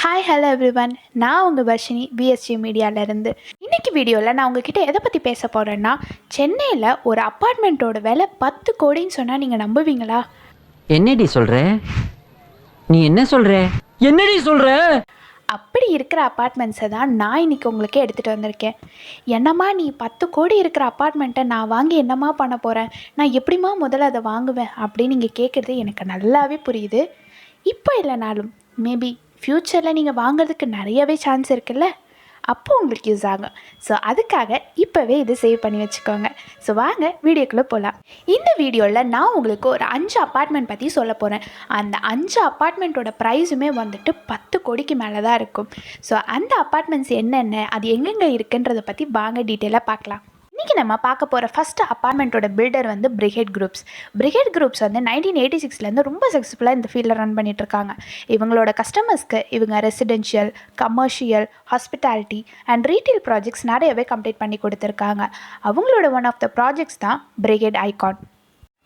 Hi hello everyone நான் உங்கள் Varshini PSG மீடியாவிலேருந்து இன்றைக்கி வீடியோவில் நான் உங்ககிட்ட எதை பற்றி பேச போகிறேன்னா சென்னையில் ஒரு அப்பார்ட்மெண்ட்டோட விலை பத்து கோடின்னு சொன்னால் நீங்கள் நம்புவீங்களா? என்னடி சொல்ற? நீ என்ன சொல்ற? என்னடி சொல்ற? அப்படி இருக்கிற அப்பார்ட்மெண்ட்ஸை தான் நான் இன்றைக்கி உங்களுக்கு எடுத்துகிட்டு வந்திருக்கேன். என்னம்மா நீ பத்து கோடி இருக்கிற அப்பார்ட்மெண்ட்டை நான் வாங்கி என்னம்மா பண்ண போகிறேன் நான் எப்படிம்மா முதல்ல அதை வாங்குவேன் அப்படின்னு நீங்கள் கேட்குறது எனக்கு நல்லாவே புரியுது. இப்போ இல்லைனாலும் மேபி ஃப்யூச்சரில் நீங்கள் வாங்குறதுக்கு நிறையவே சான்ஸ் இருக்குல்ல? அப்போ உங்களுக்கு யூஸ் ஆகும். ஸோ அதுக்காக இப்போவே இதை சேவ் பண்ணி வச்சுக்கோங்க. ஸோ வாங்க வீடியோக்குள்ளே போகலாம் இந்த வீடியோவில் நான் உங்களுக்கு ஒரு அஞ்சு அப்பார்ட்மெண்ட் பற்றி சொல்ல போகிறேன் அந்த அஞ்சு அப்பார்ட்மெண்ட்டோட ப்ரைஸுமே வந்துட்டு பத்து கோடிக்கு மேலே தான் இருக்கும். ஸோ அந்த அப்பார்ட்மெண்ட்ஸ் என்னென்ன அது எங்கெங்கே இருக்குன்றதை பற்றி வாங்க டீட்டெயிலாக பார்க்கலாம். இன்றைக்கி நம்ம பார்க்க போகிற ஃபஸ்ட்டு அப்பார்ட்மெண்ட்டோட பில்டர் வந்து பிரிகேட் குரூப்ஸ் பிரிகேட் குரூப்ஸ் வந்து நைன்டீன் எயிட்டி சிக்ஸ்லேருந்து ரொம்ப சக்ஸஸ்ஃபுல்லாக இந்த ஃபீல்டில் ரன் பண்ணிகிட்ருக்காங்க இவங்களோட கஸ்டமர்ஸ்க்கு இவங்க residential commercial hospitality and retail projects நிறையவே கம்ப்ளீட் பண்ணி கொடுத்துருக்காங்க. அவங்களோட ஒன் ஆஃப் த ப்ராஜெக்ட்ஸ் தான் பிரிகேட் ஐகான்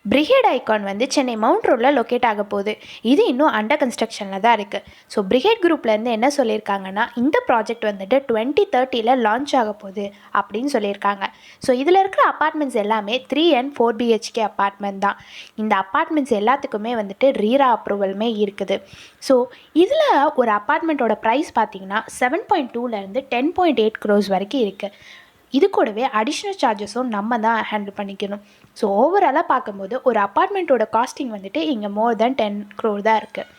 பிரிகேட் ஐகான் வந்து சென்னை மவுண்ட் ரோடில் லொக்கேட் ஆக போகுது. இது இன்னும் அண்டர் கன்ஸ்ட்ரக்ஷனில் தான் இருக்குது ஸோ பிரிகேட் குரூப்லேருந்து என்ன சொல்லியிருக்காங்கன்னா இந்த ப்ராஜெக்ட் வந்துட்டு டுவெண்ட்டி தேர்ட்டியில் லான்ச் ஆக போகுது அப்படின்னு சொல்லியிருக்காங்க. ஸோ இதில் இருக்கிற அப்பார்ட்மெண்ட்ஸ் எல்லாமே three and four BHK apartment தான். இந்த அப்பார்ட்மெண்ட்ஸ் எல்லாத்துக்குமே வந்துட்டு ரீரா அப்ரூவலுமே இருக்குது. ஸோ இதில் ஒரு அப்பார்ட்மெண்ட்டோட ப்ரைஸ் பார்த்தீங்கன்னா செவன் பாயிண்ட் டூலேருந்து டென் பாயிண்ட் எயிட் க்ரோஸ் வரைக்கும் இருக்குது இது கூடவே அடிஷ்னல் சார்ஜஸும் நம்ம தான் ஹேண்டில் பண்ணிக்கணும். ஸோ ஓவராலாக பார்க்கும்போது ஒரு அப்பார்ட்மெண்ட்டோட காஸ்டிங் வந்துட்டு இங்கே மோர் தென் டென் க்ரோர் தான் இருக்குது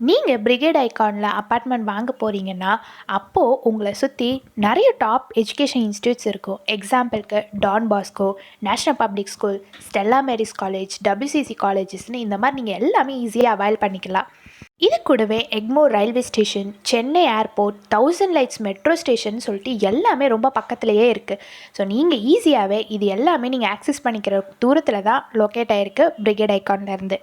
நீங்கள் பிரிகேட் ஐகானில் அப்பார்ட்மெண்ட் வாங்க போகிறீங்கன்னா அப்போது உங்களை சுற்றி நிறைய டாப் எஜுகேஷன் இன்ஸ்டியூட்ஸ் இருக்கும். எக்ஸாம்பிளுக்கு Don Bosco National Public School Stella Maris College WCC காலேஜஸ்னு இந்த மாதிரி நீங்கள் எல்லாமே ஈஸியாக அவைல் பண்ணிக்கலாம். இது கூடவே Egmore railway station Chennai airport thousand lights metro station சொல்லிட்டு எல்லாமே ரொம்ப பக்கத்துலேயே இருக்குது ஸோ நீங்கள் ஈஸியாகவே இது எல்லாமே நீங்கள் ஆக்சஸ் பண்ணிக்கிற தூரத்தில் தான் லொக்கேட் ஆகிருக்கு பிரிகேட் ஐகான்லேருந்து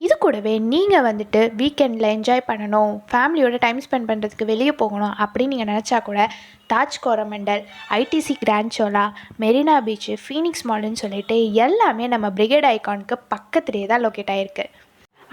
இது கூடவே நீங்கள் வந்துட்டு வீக்கெண்டில் என்ஜாய் பண்ணணும் ஃபேமிலியோட டைம் ஸ்பெண்ட் பண்ணுறதுக்கு வெளியே போகணும் அப்படின்னு நீங்கள் நினச்சா கூட Taj Coromandel ITC Grand Chola Marina beach Phoenix மால்னு சொல்லிட்டு எல்லாமே நம்ம பிரிகேட் ஐக்கானுக்கு பக்கத்துலேயே தான் லொக்கேட் ஆகிருக்கு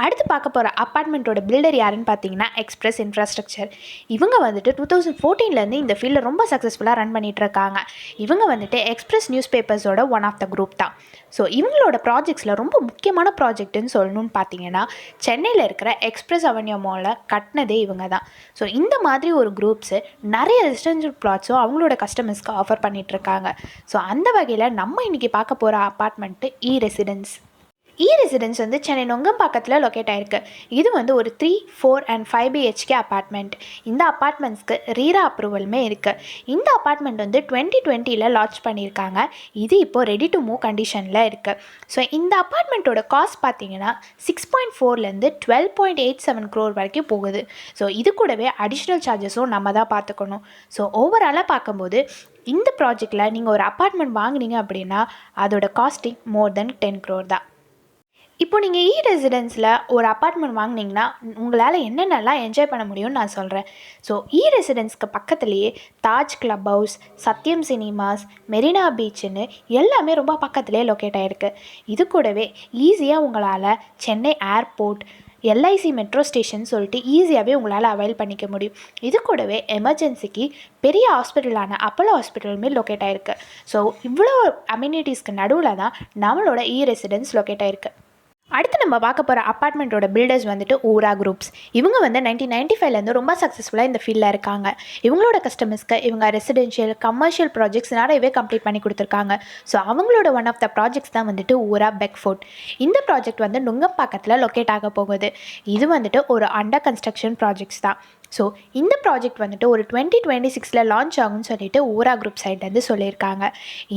அடுத்து பார்க்க போகிற அப்பார்ட்மெண்ட்டோட பில்டர் யாருன்னு பார்த்தீங்கன்னா எக்ஸ்பிரஸ் இன்ஃப்ராஸ்ட்ரக்சர் இவங்க வந்துட்டு டூ தௌசண்ட் ஃபோர்டீன்லேருந்து இந்த ஃபீல்டில் ரொம்ப சக்ஸஸ்ஃபுல்லாக ரன் பண்ணிட்டு இருக்காங்க. இவங்க வந்துட்டு எக்ஸ்பிரஸ் நியூஸ் பேப்பர்ஸோட ஒன் ஆஃப் த குரூப் தான். ஸோ இவங்களோட ப்ராஜெக்ட்ஸில் ரொம்ப முக்கியமான ப்ராஜெக்ட்டுன்னு சொல்லணும்னு பார்த்தீங்கன்னா சென்னையில் இருக்கிற எக்ஸ்பிரஸ் அவென்யூ மாலில் கட்டினதே இவங்க தான். ஸோ இந்த மாதிரி ஒரு குரூப்ஸு நிறைய ரெசிடென்ஷியல் ப்ளாட்ஸும் அவங்களோட கஸ்டமர்ஸ்க்கு ஆஃபர் பண்ணிகிட்ருக்காங்க ஸோ அந்த வகையில் நம்ம இன்றைக்கி பார்க்க போகிற apartment E residence E E residence வந்து சென்னை நொங்கம்பாக்கத்தில் லொக்கேட் ஆயிருக்கு. இது வந்து ஒரு three four and five BHK apartment இந்த அப்பார்ட்மெண்ட்ஸ்க்கு ரீரா அப்ரூவலுமே இருக்குது இந்த அப்பார்ட்மெண்ட் வந்து டுவெண்ட்டி டுவெண்ட்டியில் லான்ச் பண்ணியிருக்காங்க. இது இப்போ ரெடி டு மூவ் கண்டிஷனில் இருக்குது ஸோ இந்த அப்பார்ட்மெண்ட்டோட காஸ்ட் பார்த்தீங்கன்னா six point ஃபோர்லேருந்து twelve point eight seven crore வரைக்கும் போகுது. ஸோ இது கூடவே அடிஷ்னல் சார்ஜஸும் நம்ம தான் பார்த்துக்கணும் ஸோ ஓவராலாக பார்க்கும்போது இந்த ப்ராஜெக்டில் நீங்கள் ஒரு அப்பார்ட்மெண்ட் வாங்குனீங்க அப்படின்னா அதோட costing more than ten crore தான். இப்போ நீங்கள் இ ரெசிடென்ஸில் ஒரு அப்பார்ட்மெண்ட் வாங்குனீங்கன்னா உங்களால் என்னென்னலாம் என்ஜாய் பண்ண முடியும்னு நான் சொல்கிறேன் ஸோ இ ரெசிடென்ஸ்க்கு பக்கத்துலேயே Taj Club House Sathyam Cinemas Marina பீச்சுன்னு எல்லாமே ரொம்ப பக்கத்துலேயே லொக்கேட் ஆகிருக்கு இது கூடவே ஈஸியாக உங்களால் Chennai airport LIC metro station சொல்லிட்டு ஈஸியாகவே உங்களால் அவைல் பண்ணிக்க முடியும். இது கூடவே எமர்ஜென்சிக்கு பெரிய ஹாஸ்பிட்டலான அப்போலோ ஹாஸ்பிட்டலுமே லொக்கேட் ஆகிருக்கு ஸோ இவ்வளோ அம்யூனிட்டிஸ்க்கு நடுவில் தான் நம்மளோட இ ரெசிடென்ஸ் லொக்கேட் ஆகிருக்கு அடுத்து நம்ம பார்க்க போகிற அப்பார்ட்மெண்ட்டோட பில்டர்ஸ் வந்துட்டு ஊரா குரூப்ஸ் இவங்க வந்து நைன்டீன் நைன்டி ஃபைவ்லேருந்து ரொம்ப சக்ஸஸ்ஃபுல்லாக இந்த ஃபீல்டில் இருக்காங்க. இவங்களோட கஸ்டமர்ஸ்க்கு இவங்க ரெசிடென்ஷியல் கமர்ஷியல் ப்ராஜெக்ட்ஸ் நிறையவே கம்ப்ளீட் பண்ணி கொடுத்துருக்காங்க. ஸோ அவங்களோட ஒன் ஆஃப் த ப்ராஜெக்ட்ஸ் தான் வந்துட்டு ஊரா பெக்ஃபோர்ட் இந்த ப்ராஜெக்ட் வந்து நுங்கம்பாக்கத்தில் லொக்கேட் ஆக போகுது. இது வந்துட்டு ஒரு அண்டர் கன்ஸ்ட்ரக்ஷன் ப்ராஜெக்ட்ஸ் தான். ஸோ இந்த ப்ராஜெக்ட் வந்துட்டு ஒரு டுவெண்ட்டி டுவெண்ட்டி சிக்ஸில் லான்ச் ஆகும்னு சொல்லிட்டு ஓரா குரூப் சைட்லேருந்து சொல்லியிருக்காங்க.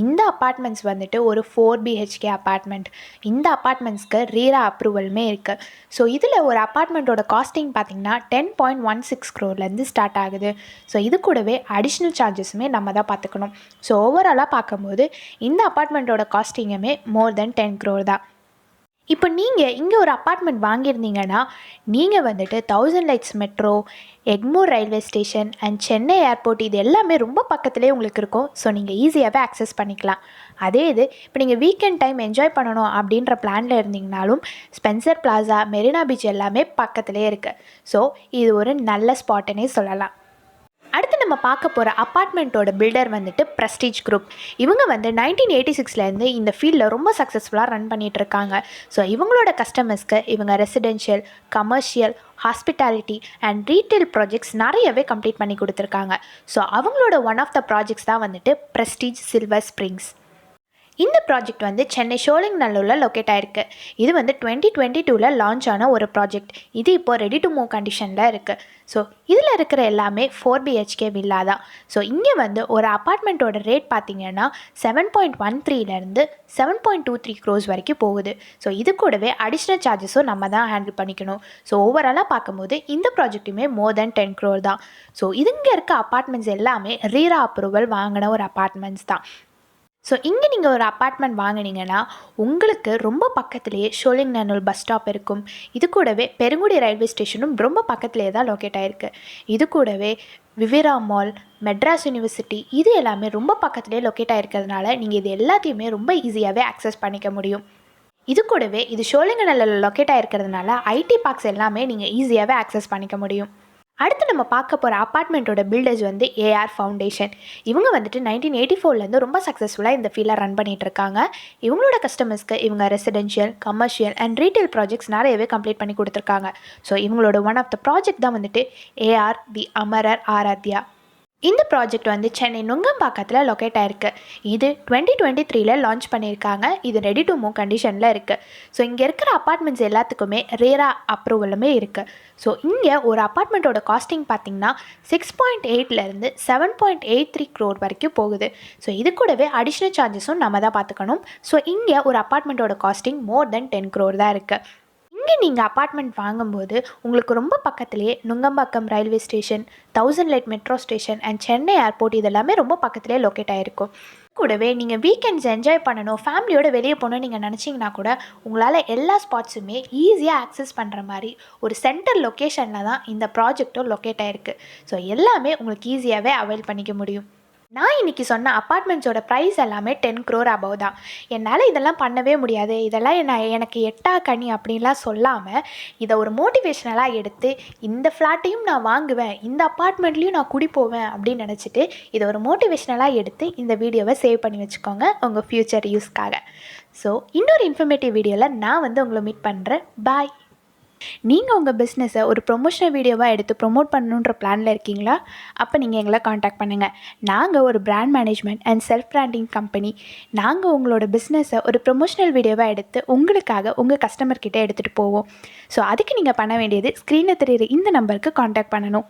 இந்த அப்பார்ட்மெண்ட்ஸ் வந்துட்டு ஒரு ஃபோர் பிஹெச்கே அப்பார்ட்மெண்ட் இந்த அப்பார்ட்மெண்ட்ஸ்க்கு ரீரா அப்ரூவலுமே இருக்குது ஸோ இதில் ஒரு அப்பார்ட்மெண்ட்டோட காஸ்டிங் பார்த்திங்கன்னா டென் பாயிண்ட் ஒன் சிக்ஸ் க்ரோர்லேருந்து ஸ்டார்ட் ஆகுது. ஸோ இது கூடவே அடிஷ்னல் சார்ஜஸுமே நம்ம தான் பார்த்துக்கணும் ஸோ ஓவராலாக பார்க்கும்போது இந்த அப்பார்ட்மெண்ட்டோட காஸ்டிங்குமே மோர் தென் டென் க்ரோர் தான். இப்போ நீங்கள் இங்கே ஒரு அப்பார்ட்மெண்ட் வாங்கியிருந்தீங்கன்னா நீங்கள் வந்துட்டு thousand lights metro Egmore railway station and Chennai airport இது எல்லாமே ரொம்ப பக்கத்துலேயே உங்களுக்கு இருக்கும். ஸோ நீங்கள் ஈஸியாகவே அக்சஸ் பண்ணிக்கலாம். அதே இது இப்போ நீங்கள் வீக்கெண்ட் டைம் என்ஜாய் பண்ணணும் அப்படின்ற பிளானில் இருந்தீங்கனாலும் ஸ்பென்சர் பிளாசா மெரினா பீச் எல்லாமே பக்கத்துலேயே இருக்குது ஸோ இது ஒரு நல்ல ஸ்பாட்டுன்னே சொல்லலாம். அடுத்து நம்ம பார்க்க போகிற அப்பார்ட்மெண்ட்டோட பில்டர் வந்துட்டு ப்ரெஸ்டீஜ் குரூப் இவங்க வந்து நைன்டீன் எயிட்டி சிக்ஸ்லேருந்து இந்த ஃபீல்டில் ரொம்ப சக்ஸஸ்ஃபுல்லாக ரன் பண்ணிகிட்ருக்காங்க இருக்காங்க. ஸோ இவங்களோட கஸ்டமர்ஸ்க்கு இவங்க residential commercial hospitality and retail projects நிறையவே கம்ப்ளீட் பண்ணி கொடுத்துருக்காங்க. ஸோ அவங்களோட ஒன் ஆஃப் த ப்ராஜெக்ட்ஸ் தான் வந்துட்டு ப்ரெஸ்டீஜ் சில்வர் ஸ்ப்ரிங்ஸ் இந்த ப்ராஜெக்ட் வந்து சென்னை ஷோலிங் நல்லூரில் லொக்கேட் ஆயிருக்கு. இது வந்து டுவெண்ட்டி டுவெண்ட்டி டூவில் லான்ச் ஆன ஒரு ப்ராஜெக்ட் இது இப்போ ரெடி டு மூவ் கண்டிஷனில் இருக்குது ஸோ இதில் இருக்கிற எல்லாமே ஃபோர் பிஹெச்கே வில்லா தான். ஸோ இங்கே வந்து ஒரு அப்பார்ட்மெண்ட்டோட ரேட் பார்த்தீங்கன்னா seven point one த்ரீலேருந்து seven point two three crores வரைக்கும் போகுது. ஸோ இது கூடவே அடிஷ்னல் சார்ஜஸும் நம்ம தான் ஹேண்டில் பண்ணிக்கணும். ஸோ ஓவராலாக பார்க்கும்போது இந்த ப்ராஜெக்ட்டுமே மோர் தென் டென் க்ரோர் தான். ஸோ இதுங்க இருக்க அப்பார்ட்மெண்ட்ஸ் எல்லாமே ரீரா அப்ரூவல் வாங்கின ஒரு அப்பார்ட்மெண்ட்ஸ் தான். ஸோ இங்கே நீங்கள் ஒரு அப்பார்ட்மெண்ட் வாங்குனீங்கன்னா உங்களுக்கு ரொம்ப பக்கத்துலேயே ஷோலிங் நானூல் பஸ் ஸ்டாப் இருக்கும். இது கூடவே பெருங்குடி ரயில்வே ஸ்டேஷனும் ரொம்ப பக்கத்துலேயே தான் லொக்கேட் ஆகிருக்கு இது கூடவே விவேரா மால் மெட்ராஸ் யூனிவர்சிட்டி இது எல்லாமே ரொம்ப பக்கத்துலேயே லொக்கேட் ஆகிருக்கிறதுனால நீங்கள் இது எல்லாத்தையுமே ரொம்ப ஈஸியாகவே அக்சஸ் பண்ணிக்க முடியும். இது கூடவே இது ஷோலிங்கநல்லில் லொக்கேட் ஆகிருக்கிறதுனால ஐடி பார்க்ஸ் எல்லாமே நீங்கள் ஈஸியாகவே அக்சஸ் பண்ணிக்க முடியும். அடுத்து நம்ம பார்க்க போகிற அப்பார்ட்மெண்ட்டோட பில்டர்ஸ் வந்து ஏஆர் ஃபவுண்டேஷன் இவங்க வந்துட்டு நைன்டீன் எயிட்டி ஃபோர்லேருந்து ரொம்ப சக்ஸஸ்ஃபுல்லாக இந்த ஃபீல்டை ரன் பண்ணிட்டு இருக்காங்க. இவங்களோட கஸ்டமர்ஸ்க்கு இவங்க residential commercial and retail projects நிறையவே கம்ப்ளீட் பண்ணி கொடுத்துருக்காங்க. ஸோ இவங்களோட ஒன் ஆஃப் த ப்ராஜெக்ட் தான் வந்துட்டு ஏஆர் தி அமரர் ஆராத்யா. இந்த ப்ராஜெக்ட் வந்து சென்னை நுங்கம்பாக்கத்தில் லொக்கேட் ஆயிருக்கு. இது டுவெண்ட்டி டுவெண்ட்டி த்ரீல லான்ச் பண்ணியிருக்காங்க. இது ரெடி டு மூவ் கண்டிஷனில் இருக்குது ஸோ இங்கே இருக்கிற அப்பார்ட்மெண்ட்ஸ் எல்லாத்துக்குமே ரேரா அப்ரூவலுமே இருக்குது ஸோ இங்கே ஒரு அப்பார்ட்மெண்ட்டோட காஸ்டிங் பார்த்தீங்கன்னா six point எயிட்லேருந்து seven point eight three crore வரைக்கும் போகுது. ஸோ இது கூடவே அடிஷ்னல் சார்ஜஸும் நம்ம தான் பார்த்துக்கணும் ஸோ இங்கே ஒரு அப்பார்ட்மெண்ட்டோட costing more than ten crore தான் இருக்குது இங்கே நீங்கள் அப்பார்ட்மெண்ட் வாங்கும்போது உங்களுக்கு ரொம்ப பக்கத்துலேயே Nungambakkam railway station thousand light metro station and Chennai airport இதெல்லாமே ரொம்ப பக்கத்துலேயே லொக்கேட் ஆகிருக்கும் கூடவே நீங்கள் வீக்கெண்ட்ஸ் என்ஜாய் பண்ணணும் ஃபேமிலியோட வெளியே போகணும்னு நீங்கள் நினச்சிங்கன்னா கூட உங்களால் எல்லா ஸ்பாட்ஸுமே ஈஸியாக ஆக்சஸ் பண்ணுற மாதிரி ஒரு சென்டர் லொக்கேஷனில் தான் இந்த ப்ராஜெக்ட்டும் லொக்கேட் ஆகிருக்கு ஸோ எல்லாமே உங்களுக்கு ஈஸியாகவே அவைல் பண்ணிக்க முடியும். நான் இன்றைக்கி சொன்ன அப்பார்ட்மெண்ட்ஸோட ப்ரைஸ் எல்லாமே டென் க்ரோர் அபவ் தான். என்னால் இதெல்லாம் பண்ணவே முடியாது. இதெல்லாம் என்ன எனக்கு எட்டா கனி அப்படின்லாம் சொல்லாமல் இதை ஒரு மோட்டிவேஷ்னலாக எடுத்து இந்த ஃப்ளாட்டையும் நான் வாங்குவேன் இந்த அப்பார்ட்மெண்ட்லேயும் நான் குடி போவேன் அப்படின்னு நினச்சிட்டு இதை ஒரு மோட்டிவேஷ்னலாக எடுத்து இந்த வீடியோவை சேவ் பண்ணி வச்சுக்கோங்க உங்கள் ஃப்யூச்சர் யூஸ்க்காக ஸோ இன்னொரு இன்ஃபர்மேட்டிவ் வீடியோவில் நான் வந்து உங்களை மீட் பண்ணுறேன் பாய் நீங்கள் உங்கள் பிஸ்னஸை ஒரு ப்ரொமோஷனல் வீடியோவாக எடுத்து ப்ரொமோட் பண்ணணுன்ற பிளானில் இருக்கீங்களா? அப்போ நீங்கள் எங்களை காண்டாக்ட் பண்ணுங்கள் நாங்கள் ஒரு brand management and self branding company நாங்கள் உங்களோட பிஸ்னஸை ஒரு ப்ரொமோஷனல் வீடியோவாக எடுத்து உங்களுக்காக உங்கள் கஸ்டமர்கிட்ட எடுத்துகிட்டு போவோம். ஸோ அதுக்கு நீங்கள் பண்ண வேண்டியது ஸ்க்ரீனில் தெரியுற இந்த நம்பருக்கு காண்டாக்ட் பண்ணணும்.